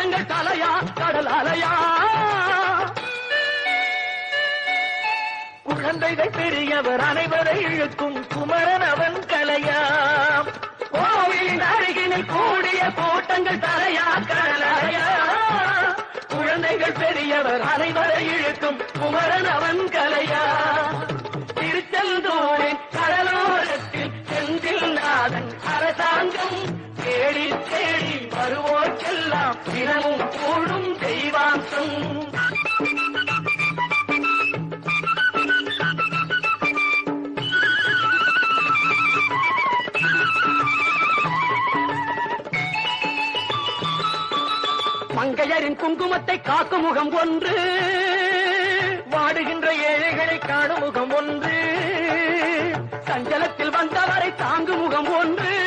ஆட்டங்கள் தலையா கடல் அலையா குழந்தைகள் பெரியவர் அனைவரை இழுக்கும் குமரன் அவன் கலையா? கோவிலின் அருகினில் கூடிய கூட்டங்கள் தலையா கடலையா குழந்தைகள் பெரியவர் அனைவரை இழுக்கும் குமரன் அவன் கலையா? திருச்செந்தூரின் கடலோரத்தில் செந்தில் நாதன் அரசாங்கம் தினமும் கூடும் தெய்வாசம். மங்கையரின் குங்குமத்தை காக்கும் முகம் ஒன்று வாடுகின்ற ஏழைகளை காணும் முகம் ஒன்று சஞ்சலத்தில் வந்தவரை தாங்கும் முகம் ஒன்று